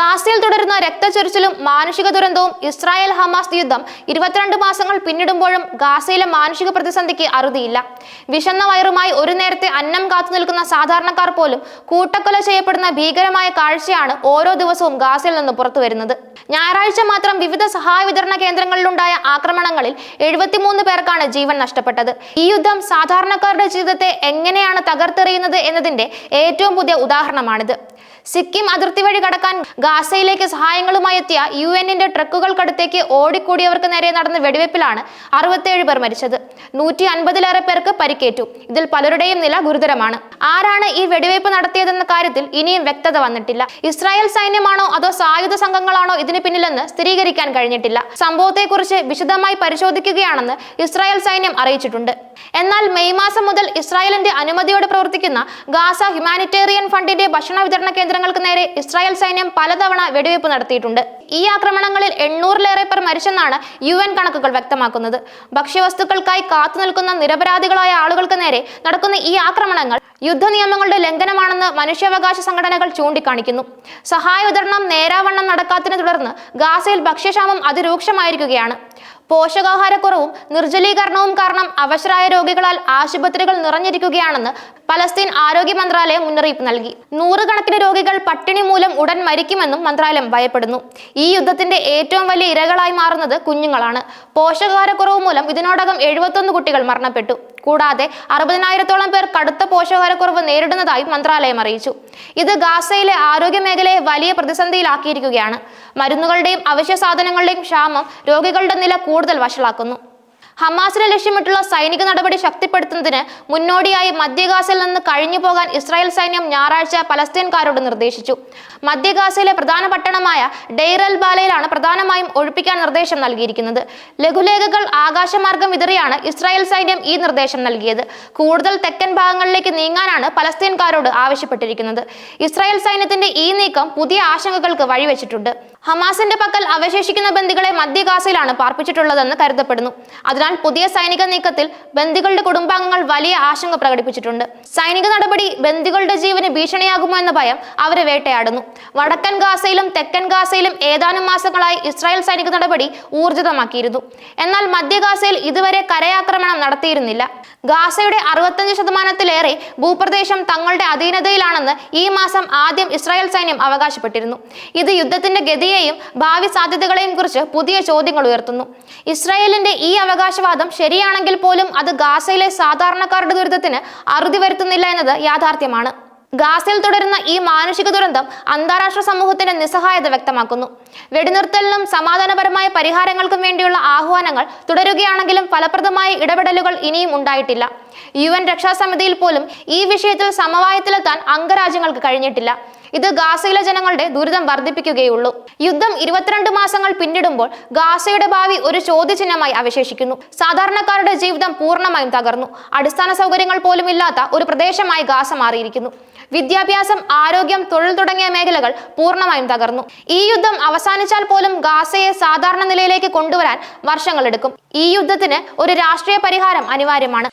ഗാസയിൽ തുടരുന്ന രക്തചൊരിച്ചിലും മാനുഷിക ദുരന്തവും ഇസ്രായേൽ ഹമാസ് യുദ്ധം ഇരുപത്തിരണ്ട് മാസങ്ങൾ പിന്നിടുമ്പോഴും ഗാസയിലെ മാനുഷിക പ്രതിസന്ധിക്ക് അറുതിയില്ല. വിശന്ന വയറുമായി ഒരു നേരത്തെ അന്നം കാത്തു നിൽക്കുന്ന സാധാരണക്കാർ പോലും കൂട്ടക്കൊല ചെയ്യപ്പെടുന്ന ഭീകരമായ കാഴ്ചയാണ് ഓരോ ദിവസവും ഗാസയിൽ നിന്ന് പുറത്തു വരുന്നത് ഞായറാഴ്ച മാത്രം വിവിധ സഹായ വിതരണ കേന്ദ്രങ്ങളിലുണ്ടായ ആക്രമണങ്ങളിൽ എഴുപത്തിമൂന്ന് പേർക്കാണ് ജീവൻ നഷ്ടപ്പെട്ടത്. ഈ യുദ്ധം സാധാരണക്കാരുടെ ജീവിതത്തെ എങ്ങനെയാണ് തകർത്തെറിയുന്നത് എന്നതിന്റെ ഏറ്റവും പുതിയ ഉദാഹരണമാണിത്. സിക്കിം അതിർത്തി വഴി കടക്കാൻ ഗാസയിലേക്ക് സഹായങ്ങളുമായി എത്തിയ യു എന്നിന്റെ ട്രക്കുകൾക്കടുത്തേക്ക് ഓടിക്കൂടിയവർക്ക് നേരെ നടന്ന വെടിവെപ്പിലാണ് അറുപത്തേഴ് പേർ മരിച്ചത്. നൂറ്റി അൻപതിലേറെ പേർക്ക് പരിക്കേറ്റു. ഇതിൽ പലരുടെയും നില ഗുരുതരമാണ്. ആരാണ് ഈ വെടിവെയ്പ് നടത്തിയതെന്ന കാര്യത്തിൽ ഇനിയും വ്യക്തത വന്നിട്ടില്ല. ഇസ്രായേൽ സൈന്യമാണോ അതോ സായുധ സംഘങ്ങളാണോ ഇതിന് പിന്നിലെന്ന് സ്ഥിരീകരിക്കാൻ കഴിഞ്ഞിട്ടില്ല. സംഭവത്തെക്കുറിച്ച് വിശദമായി പരിശോധിക്കുകയാണെന്ന് ഇസ്രായേൽ സൈന്യം അറിയിച്ചിട്ടുണ്ട്. എന്നാൽ മെയ് മാസം മുതൽ ഇസ്രായേലിന്റെ അനുമതിയോടെ പ്രവർത്തിക്കുന്ന ഗാസ ഹ്യൂമാനിറ്റേറിയൻ ഫണ്ടിന്റെ ഭക്ഷണ വിതരണ കേന്ദ്രങ്ങൾക്ക് നേരെ ഇസ്രായേൽ സൈന്യം പലതവണ വെടിവയ്പ് നടത്തിയിട്ടുണ്ട്. ഈ ആക്രമണങ്ങളിൽ എണ്ണൂറിലേറെ പേർ മരിച്ചെന്നാണ് യു എൻ കണക്കുകൾ വ്യക്തമാക്കുന്നത്. ഭക്ഷ്യവസ്തുക്കൾക്കായി കാത്തുനിൽക്കുന്ന നിരപരാധികളായ ആളുകൾക്ക് നേരെ നടക്കുന്ന ഈ ആക്രമണങ്ങൾ യുദ്ധ നിയമങ്ങളുടെ ലംഘനമാണെന്ന് മനുഷ്യാവകാശ സംഘടനകൾ ചൂണ്ടിക്കാണിക്കുന്നു. സഹായ വിതരണം നേരാവണ്ണം നടക്കാത്തതിനെ തുടർന്ന് ഗാസയിൽ ഭക്ഷ്യക്ഷാമം അതിരൂക്ഷമായിരിക്കുകയാണ്. പോഷകാഹാരക്കുറവും നിർജലീകരണവും കാരണം അവശരായ രോഗികളാൽ ആശുപത്രികൾ നിറഞ്ഞിരിക്കുകയാണെന്ന് പലസ്തീൻ ആരോഗ്യ മന്ത്രാലയം മുന്നറിയിപ്പ് നൽകി. നൂറുകണക്കിന് രോഗികൾ പട്ടിണി മൂലം ഉടൻ മരിക്കുമെന്നും മന്ത്രാലയം ഭയപ്പെടുന്നു. ഈ യുദ്ധത്തിന്റെ ഏറ്റവും വലിയ ഇരകളായി മാറുന്നത് കുഞ്ഞുങ്ങളാണ്. പോഷകാഹാരക്കുറവ് മൂലം ഇതിനോടകം എഴുപത്തൊന്ന് കുട്ടികൾ മരണപ്പെട്ടു. കൂടാതെ അറുപതിനായിരത്തോളം പേർ കടുത്ത പോഷകാഹാരക്കുറവ് നേരിടുന്നതായി മന്ത്രാലയം അറിയിച്ചു. ഇത് ഗാസയിലെ ആരോഗ്യ മേഖലയെ വലിയ പ്രതിസന്ധിയിലാക്കിയിരിക്കുകയാണ്. മരുന്നുകളുടെയും അവശ്യ സാധനങ്ങളുടെയും ക്ഷാമം രോഗികളുടെ നില കൂടുതൽ വഷളാക്കുന്നു. ഹമാസിനെ ലക്ഷ്യമിട്ടുള്ള സൈനിക നടപടി ശക്തിപ്പെടുത്തുന്നതിന് മുന്നോടിയായി മധ്യഗാസയിൽ നിന്ന് കഴിഞ്ഞു പോകാൻ ഇസ്രായേൽ സൈന്യം ഞായറാഴ്ച പലസ്തീൻകാരോട് നിർദ്ദേശിച്ചു. മധ്യഗാസയിലെ പ്രധാന പട്ടണമായ ഡെയ്റൽ ബാലയിലാണ് പ്രധാനമായും ഒഴിപ്പിക്കാൻ നിർദ്ദേശം നൽകിയിരിക്കുന്നത്. ലഘുലേഖകൾ ആകാശമാർഗം വിതറിയാണ് ഇസ്രായേൽ സൈന്യം ഈ നിർദ്ദേശം നൽകിയത്. കൂടുതൽ തെക്കൻ ഭാഗങ്ങളിലേക്ക് നീങ്ങാനാണ് പലസ്തീൻകാരോട് ആവശ്യപ്പെട്ടിരിക്കുന്നത്. ഇസ്രായേൽ സൈന്യത്തിന്റെ ഈ നീക്കം പുതിയ ആശങ്കകൾക്ക് വഴിവെച്ചിട്ടുണ്ട്. ഹമാസിന്റെ പക്കൽ അവശേഷിക്കുന്ന ബന്ധികളെ മധ്യഗാസയിലാണ് പാർപ്പിച്ചിട്ടുള്ളതെന്ന് കരുതപ്പെടുന്നു. അതിനാൽ പുതിയ സൈനിക നീക്കത്തിൽ ബന്ദികളുടെ കുടുംബാംഗങ്ങൾ വലിയ ആശങ്ക പ്രകടിപ്പിച്ചിട്ടുണ്ട്. സൈനിക നടപടി ബന്ദികളുടെ ജീവന് ഭീഷണിയാകുമോ എന്ന ഭയം അവരെ വേട്ടയാടുന്നു. വടക്കൻ ഗാസയിലും തെക്കൻ ഗാസയിലും ഏതാനും മാസങ്ങളായി ഇസ്രായേൽ സൈനിക നടപടി ഊർജിതമാക്കിയിരുന്നു. എന്നാൽ മധ്യ ഗാസയിൽ ഇതുവരെ കരയാക്രമണം നടത്തിയിരുന്നില്ല. ഗാസയുടെ അറുപത്തഞ്ച് ശതമാനത്തിലേറെ ഭൂപ്രദേശം തങ്ങളുടെ അധീനതയിലാണെന്ന് ഈ മാസം ആദ്യം ഇസ്രായേൽ സൈന്യം അവകാശപ്പെട്ടിരുന്നു. ഇത് യുദ്ധത്തിന്റെ ഗതിയെയും ഭാവി സാധ്യതകളെയും കുറിച്ച് പുതിയ ചോദ്യങ്ങൾ ഉയർത്തുന്നു. ഇസ്രായേലിന്റെ ഈ അവകാശവാദം ശരിയാണെങ്കിൽ പോലും അത് ഗാസയിലെ സാധാരണക്കാരുടെ ദുരിതത്തിന് അറുതി വരുത്തുന്നില്ല എന്നത് യാഥാർത്ഥ്യമാണ്. ഗാസയിൽ തുടരുന്ന ഈ മാനുഷിക ദുരന്തം അന്താരാഷ്ട്ര സമൂഹത്തിന്റെ നിസ്സഹായത വ്യക്തമാക്കുന്നു. വെടിനിർത്തലിനും സമാധാനപരമായ പരിഹാരങ്ങൾക്കും വേണ്ടിയുള്ള ആഹ്വാനങ്ങൾ തുടരുകയാണെങ്കിലും ഫലപ്രദമായ ഇടപെടലുകൾ ഇനിയും ഉണ്ടായിട്ടില്ല. യു എൻ രക്ഷാസമിതിയിൽ പോലും ഈ വിഷയത്തിൽ സമവായത്തിലെത്താൻ അംഗരാജ്യങ്ങൾക്ക് കഴിഞ്ഞിട്ടില്ല. ഇത് ഗാസയിലെ ജനങ്ങളുടെ ദുരിതം വർദ്ധിപ്പിക്കുകയുള്ളൂ. യുദ്ധം ഇരുപത്തിരണ്ട് മാസങ്ങൾ പിന്നിടുമ്പോൾ ഗാസയുടെ ഭാവി ഒരു ചോദ്യചിഹ്നമായി അവശേഷിക്കുന്നു. സാധാരണക്കാരുടെ ജീവിതം പൂർണമായും തകർന്നു. അടിസ്ഥാന സൗകര്യങ്ങൾ പോലും ഇല്ലാത്ത ഒരു പ്രദേശമായി ഗാസ മാറിയിരിക്കുന്നു. വിദ്യാഭ്യാസം ആരോഗ്യം തൊഴിൽ തുടങ്ങിയ മേഖലകൾ പൂർണമായും തകർന്നു. ഈ യുദ്ധം അവസാനിച്ചാൽ പോലും ഗാസയെ സാധാരണ നിലയിലേക്ക് കൊണ്ടുവരാൻ വർഷങ്ങളെടുക്കും ഈ യുദ്ധത്തിന് ഒരു രാഷ്ട്രീയ പരിഹാരം അനിവാര്യമാണ്.